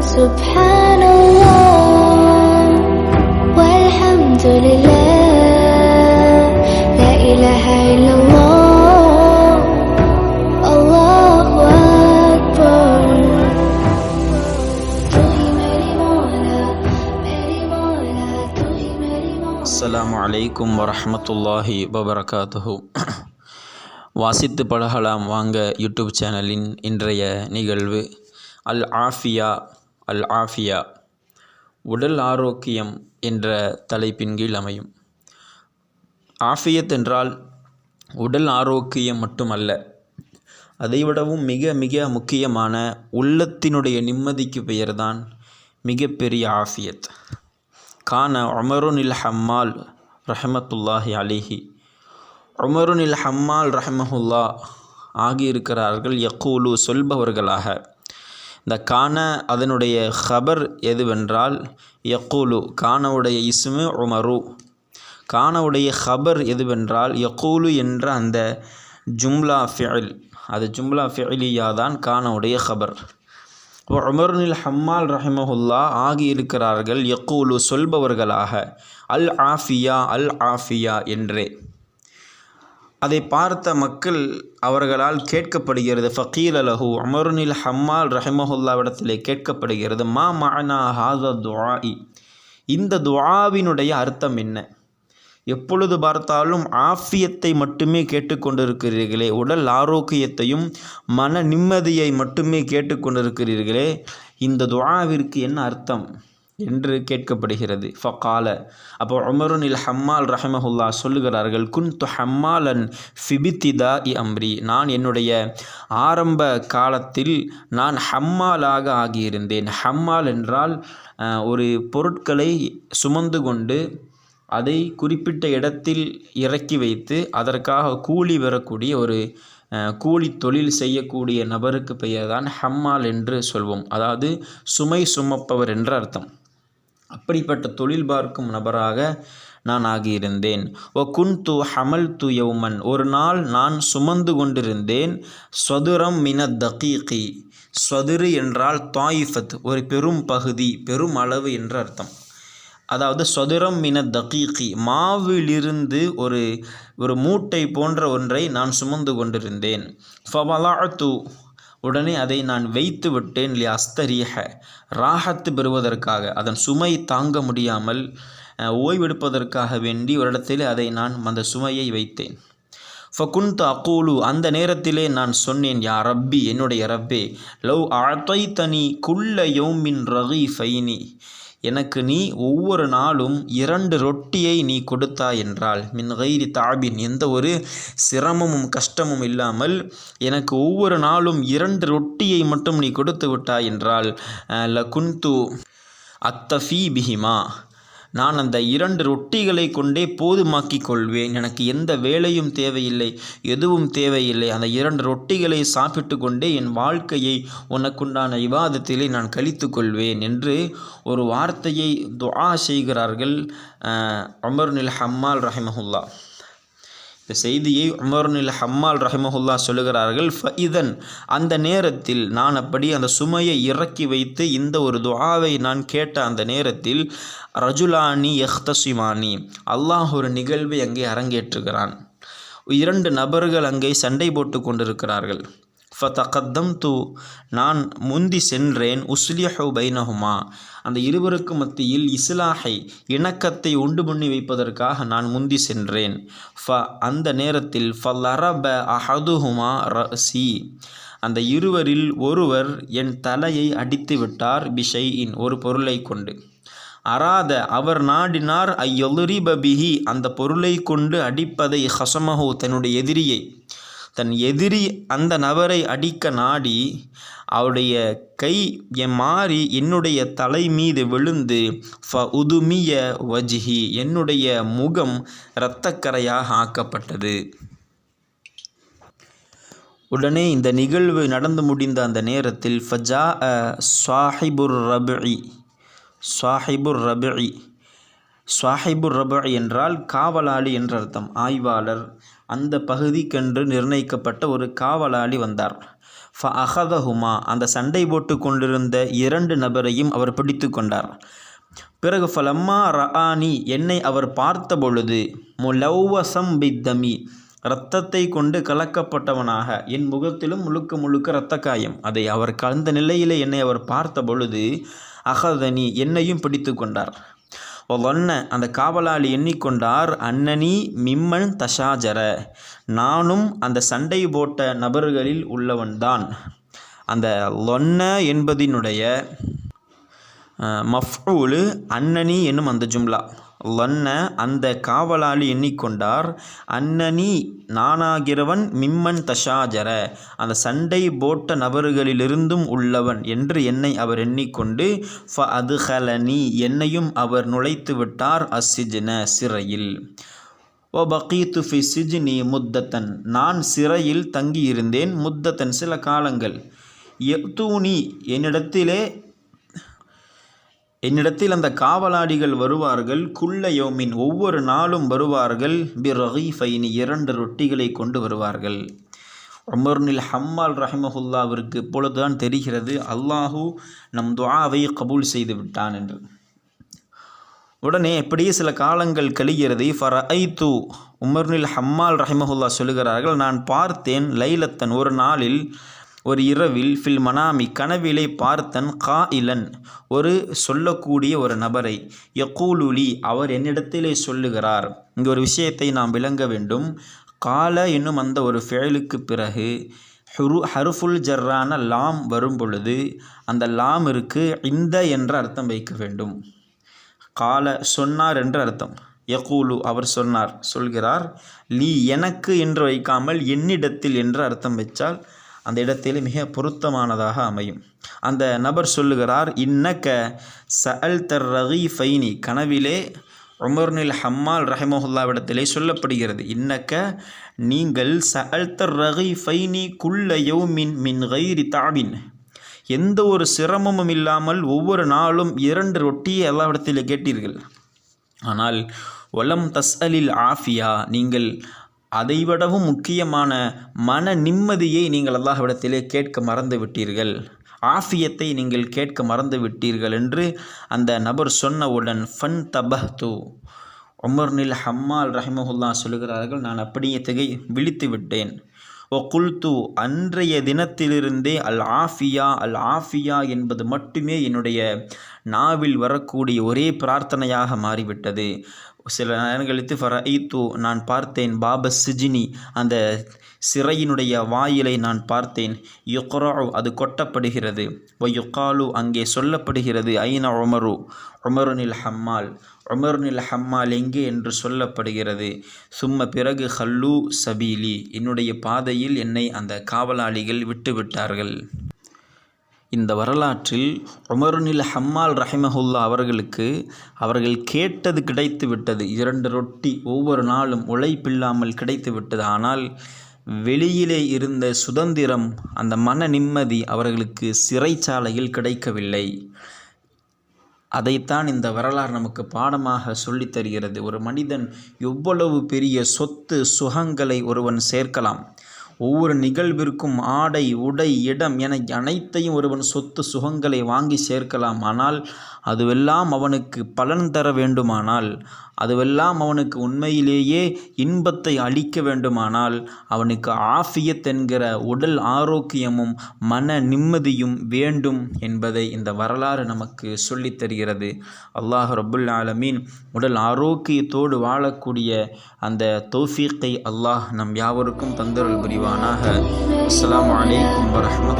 سبحان الله والحمد لله لا إله إلا الله السلام عليكم ورحمة الله وبركاته. வாசித்து பழகலாம் வாங்க யூடியூப் சேனலின் இன்றைய நிகழ்வு அல் ஆஃபியா அல் ஆஃபியா உடல் ஆரோக்கியம் என்ற தலைப்பின் கீழ் அமையும். ஆஃபியத் என்றால் உடல் ஆரோக்கியம் மட்டுமல்ல அதைவிடவும் மிக மிக முக்கியமான உள்ளத்தினுடைய நிம்மதிக்கு பெயர்தான் மிகப்பெரிய ஆஃபியத். கான உமருனில் ஹம்மால் ரஹமத்துல்லாஹி அலிஹி. உமருனில் ஹம்மால் ரஹமஹுல்லா ஆகியிருக்கிறார்கள் யக்கூலு சொல்பவர்களாக. இந்த கான அதனுடைய ஹபர் எதுவென்றால் யக்கூலு கானவுடைய இஸ்மு உமரு. கானவுடைய ஹபர் எதுவென்றால் யக்கூலு என்ற அந்த ஜும்லா ஃபிஅல் அது ஜும்லா ஃபிஅலியா தான் கானவுடைய ஹபர் உமர்னில் ஹம்மால் ரஹிமஹுல்லா ஆகியிருக்கிறார்கள் யக்கூலு சொல்பவர்களாக அல் ஆஃபியா அல் ஆஃபியா என்றே. அதை பார்த்த மக்கள் அவர்களால் கேட்கப்படுகிறது. ஃபக்கீல் அலஹு அமருனில் ஹம்மால் ரஹமஹுல்லாவிடத்திலே கேட்கப்படுகிறது. மா மஅனா ஹாத துஆஇ? இந்த துவாவினுடைய அர்த்தம் என்ன? எப்பொழுது பார்த்தாலும் ஆஃபியத்தை மட்டுமே கேட்டுக்கொண்டிருக்கிறீர்களே உடல் ஆரோக்கியத்தையும் மன நிம்மதியை மட்டுமே கேட்டுக்கொண்டிருக்கிறீர்களே இந்த துவாவிற்கு என்ன அர்த்தம்? என்று கேட்கப்படுகிறது. ஃபகால. அப்போ உமருனில் ஹம்மால் ரஹமஹுல்லா சொல்லுகிறார்கள் குன்து ஹம்மாலன் ஃபிபித்திதா இ அம்ரி. நான் என்னுடைய ஆரம்ப காலத்தில் நான் ஹம்மாலாக ஆகியிருந்தேன். ஹம்மால் என்றால் ஒரு பொருட்களை சுமந்து கொண்டு அதை குறிப்பிட்ட இடத்தில் இறக்கி வைத்து அதற்காக கூலி வரக்கூடிய ஒரு கூலி தொழில் செய்யக்கூடிய நபருக்கு பெயர் தான் ஹம்மால் என்று சொல்வோம். அதாவது சுமை சுமப்பவர் என்ற அர்த்தம். அப்படிப்பட்ட தொழில் பார்க்கும் நபராக நான் ஆகியிருந்தேன். ஒ குன்து ஹமல் து யௌமன். ஒரு நாள் நான் சுமந்து கொண்டிருந்தேன். ஸ்வதுரம் மின தகீகி. ஸ்வதுரு என்றால் தாயிஃபத் ஒரு பெரும் பகுதி பெரும் அளவு என்று அர்த்தம். அதாவது சொதுரம் மின தகீகி மாவிலிருந்து ஒரு ஒரு மூட்டை போன்ற ஒன்றை நான் சுமந்து கொண்டிருந்தேன். ஃபவலா உடனே அதை நான் வைத்து விட்டேன் லி அஸ்தரீஹ. ராகத்து பெறுவதற்காக அதன் சுமை தாங்க முடியாமல் ஓய்வெடுப்பதற்காக வேண்டி ஒரு இடத்தில் அதை நான் அந்த சுமையை வைத்தேன். ஃபகுன்த் அகூலு அந்த நேரத்திலே நான் சொன்னேன் யா ரப்பி என்னுடைய ரப்பே லவ் அழைத்தனி குள்ள யோமின் ரகி ஃபைனி எனக்கு நீ ஒவ்வொரு நாளும் இரண்டு ரொட்டியை நீ கொடுத்தாய் என்றால் மின் கைரி தாபின் எந்த ஒரு சிரமமும் கஷ்டமும் இல்லாமல் எனக்கு ஒவ்வொரு நாளும் இரண்டு ரொட்டியை மட்டும் நீ கொடுத்து விட்டாய் என்றால் லகுந்து அத்தஃபி பிஹிமா. நான் அந்த இரண்டு ரொட்டிகளை கொண்டே போதுமாக்கிக் கொள்வேன் எனக்கு எந்த வேலையும் தேவையில்லை எதுவும் தேவையில்லை. அந்த இரண்டு ரொட்டிகளை சாப்பிட்டு கொண்டே என் வாழ்க்கையை உனக்குண்டான விவாதத்திலே நான் கழித்து கொள்வேன் என்று ஒரு வார்த்தையை துஆ செய்கிறார்கள் அமர்னில் ஹம்மால் ரஹிமஹுல்லா. இந்த செய்தியை உமர்னில் ஹம்மால் ரஹிமஹுல்லா சொல்லுகிறார்கள் ஃபஇதன் அந்த நேரத்தில் நான் அப்படி அந்த சுமையை இறக்கி வைத்து இந்த ஒரு துவாவை நான் கேட்ட அந்த நேரத்தில் ரஜுலானி எஹ்தசிமானி அல்லாஹ் ஒரு நிகழ்வை அங்கே அரங்கேற்றுகிறான். இரண்டு நபர்கள் அங்கே சண்டை போட்டு கொண்டிருக்கிறார்கள். ஃபதகத்தம் து நான் முந்தி சென்றேன் உஸ்லிஹு பைனஹுமா. அந்த இருவருக்கு மத்தியில் இஸ்லாஹை இணக்கத்தை உண்டு பண்ணி வைப்பதற்காக நான் முந்தி சென்றேன். ஃப அந்த நேரத்தில் ஃபல்லரப அஹதுஹுமா ரசி. அந்த இருவரில் ஒருவர் என் தலையை அடித்து விட்டார் பிஷை இன் ஒரு பொருளை கொண்டு. அராத அவர் நாடினார் ஐயொலுரிப பபிஹி அந்த பொருளை கொண்டு அடிப்பதை ஹசமஹோ தன்னுடைய எதிரியை தன் எதிரி அந்த நபரை அடிக்க நாடி அவருடைய கை மாறி என்னுடைய தலை மீது விழுந்து ஃப உதுமிய வஜ்ஹி என்னுடைய முகம் இரத்தக்கரையாக ஆக்கப்பட்டது. உடனே இந்த நிகழ்வு நடந்து முடிந்த அந்த நேரத்தில் ஃபஜா சாஹிபுர் ரபி சாஹிபுர் ரபி சாஹிபுர் ரபி என்றால் காவலாளி என்ற அர்த்தம். ஆய்வாளர் அந்த பகுதிக்கென்று நிர்ணயிக்கப்பட்ட ஒரு காவலாளி வந்தார். ஃப அகதஹுமா அந்த சண்டை போட்டு கொண்டிருந்த இரண்டு நபரையும் அவர் பிடித்து கொண்டார். பிறகு ஃபலம்மா ரஆனி என்னை அவர் பார்த்த பொழுது முலௌவசம் பித்தமி இரத்தத்தை கொண்டு கலக்கப்பட்டவனாக என் முகத்திலும் முழுக்க முழுக்க இரத்த காயம் அதை அவர் கலந்த நிலையிலே என்னை அவர் பார்த்த பொழுது அகதனி என்னையும் பிடித்து கொண்டார். ஒன்ன அந்த காவலாளி எண்ணிக்கொண்டார் அன்னனி மிம்மன் தஷாஜர நானும் அந்த சண்டை போட்ட நபர்களில் உள்ளவன்தான். அந்த லொன்ன என்பதினுடைய மஃபூலு அன்னனி என்னும் அந்த ஜும்லா. லன்ன அந்த காவலாளி எண்ணிக்கொண்டார் அன்னனி நானாகிறவன் மிம்மன் தஷாஜர அந்த சண்டை போட்ட நபர்களிலிருந்தும் உள்ளவன் என்று என்னை அவர் எண்ணிக்கொண்டு ஃப அதுஹலனி என்னையும் அவர் நுழைத்து விட்டார் அசிஜின சிறையில். ஓ பகீத்து ஃபி சிஜினி முத்தத்தன் நான் சிறையில் தங்கியிருந்தேன் முத்தத்தன் சில காலங்கள். எத்தூனி என்னிடத்திலே என்னிடத்தில் அந்த காவலாடிகள் வருவார்கள் குள்ளயோமின் ஒவ்வொரு நாளும் வருவார்கள் பி ரஹீஃபைனி இரண்டு ரொட்டிகளை கொண்டு வருவார்கள். உமர்னில் ஹம்மால் ரஹமஹுல்லாவிற்கு இப்பொழுதுதான் தெரிகிறது அல்லாஹூ நம் துவாவை கபூல் செய்து விட்டான் என்று. உடனே எப்படியே சில காலங்கள் கழிகிறது ஃபர ஐ தூ உமர்னில் ஹம்மால் ரஹிமஹுல்லா சொல்லுகிறார்கள் நான் பார்த்தேன் லைலத்தன் ஒரு நாளில் ஒரு இரவில் ஃபில் மனாமி கனவிலை பார்த்தன் கா இலன் ஒரு சொல்லக்கூடிய ஒரு நபரை. யக்கூலுலி அவர் என்னிடத்திலே சொல்லுகிறார். இங்கே ஒரு விஷயத்தை நாம் விளங்க வேண்டும். கால என்னும் அந்த ஒரு ஃபேலுக்கு பிறகு ஹுரு ஹருஃபுல் ஜர்ரான லாம் வரும் பொழுது அந்த லாமிற்கு இந்த என்ற அர்த்தம் வைக்க வேண்டும். கால சொன்னார் என்று அர்த்தம். யகூலு அவர் சொன்னார் சொல்கிறார் லீ எனக்கு என்று வைக்காமல் என்னிடத்தில் என்று அர்த்தம் வைத்தால் அந்த இடத்தில் மிக பொருத்தமானதாக அமையும். அந்த நபர் சொல்லுகிறார் இன்னக்க சஅல் தர் ரகி ஃபைனி கனவிலே உமர்னில் ஹம்மால் ரஹமஹுல்லாவிடத்திலே சொல்லப்படுகிறது இன்னக்க நீங்கள் சஅல் தர் ரகி ஃபைனி குல்ல யௌமின் மின் கைரி தாவின் எந்த ஒரு சிரமமும் இல்லாமல் ஒவ்வொரு நாளும் இரண்டு ரொட்டியை எல்லாவிடத்திலே கேட்டீர்கள். ஆனால் ஒலம் தஸ்அலில் ஆஃபியா? நீங்கள் அதைவிடவும் முக்கியமான மன நிம்மதியை நீங்கள் அல்லாஹ்விடத்திலே கேட்க மறந்து விட்டீர்கள் ஆஃபியத்தை நீங்கள் கேட்க மறந்து விட்டீர்கள் என்று அந்த நபர் சொன்னவுடன் ஃபன் தபஹ்து உமர்னில் ஹம்மால் ரஹிமஹுல்லா சொல்லுகிறார்கள் நான் அப்படியே திகை விழித்து விட்டேன். ஓ குல்து அன்றைய தினத்திலிருந்தே அல் ஆஃபியா அல் ஆஃபியா என்பது மட்டுமே என்னுடைய நாவில் வரக்கூடிய ஒரே பிரார்த்தனையாக மாறிவிட்டது. சில நேரங்களித்து ஃபரஈத்து நான் பார்த்தேன் பாப சிஜினி. அந்த சிறையினுடைய வாயிலை நான் பார்த்தேன். யுக்ரா அது கொட்டப்படுகிறது. ஒயுக்காலு அங்கே சொல்லப்படுகிறது. ஐநா உமரு? உமருனில் ஹம்மால். உமருனில் ஹம்மால் எங்கே? என்று சொல்லப்படுகிறது. சும்ம பிறகு ஹல்லு சபீலி. என்னுடைய பாதையில் என்னை அந்த காவலாளிகள் விட்டுவிட்டார்கள். இந்த வரலாற்றில் உமருனில் ஹம்மால் ரஹிமஹுல்லா அவர்களுக்கு அவர்கள் கேட்டது கிடைத்து விட்டது இரண்டு ரொட்டி ஒவ்வொரு நாளும் உழைப்பில்லாமல் கிடைத்து விட்டது ஆனால் வெளியிலே இருந்த சுதந்திரம் அந்த மன நிம்மதி அவர்களுக்கு சிறைச்சாலையில் கிடைக்கவில்லை. அதைத்தான் இந்த வரலாறு நமக்கு பாடமாக சொல்லித் தருகிறது. ஒரு மனிதன் எவ்வளவு பெரிய சொத்து சுகங்களை ஒருவன் சேர்க்கலாம். ஒவ்வொரு நிகழ்விற்கும் ஆடை உடை இடம் என அனைத்தையும் ஒருவன் சொத்து சுகங்களை வாங்கி சேர்க்கலாம். ஆனால் அதுவெல்லாம் அவனுக்கு பலன் தர வேண்டுமானால் அதுவெல்லாம் அவனுக்கு உண்மையிலேயே இன்பத்தை அளிக்க வேண்டுமானால் அவனுக்கு ஆஃபியத் என்கிற உடல் ஆரோக்கியமும் மன நிம்மதியும் வேண்டும் என்பதை இந்த வரலாறு நமக்கு சொல்லித் தருகிறது. அல்லாஹ் ரபுல் ஆலமீன் உடல் ஆரோக்கியத்தோடு வாழக்கூடிய அந்த தோஃபீக்கை அல்லாஹ் நம் யாவருக்கும் தந்தருள் புரிவானாக. அஸ்லாம் வலைக்கம் வரமத்துல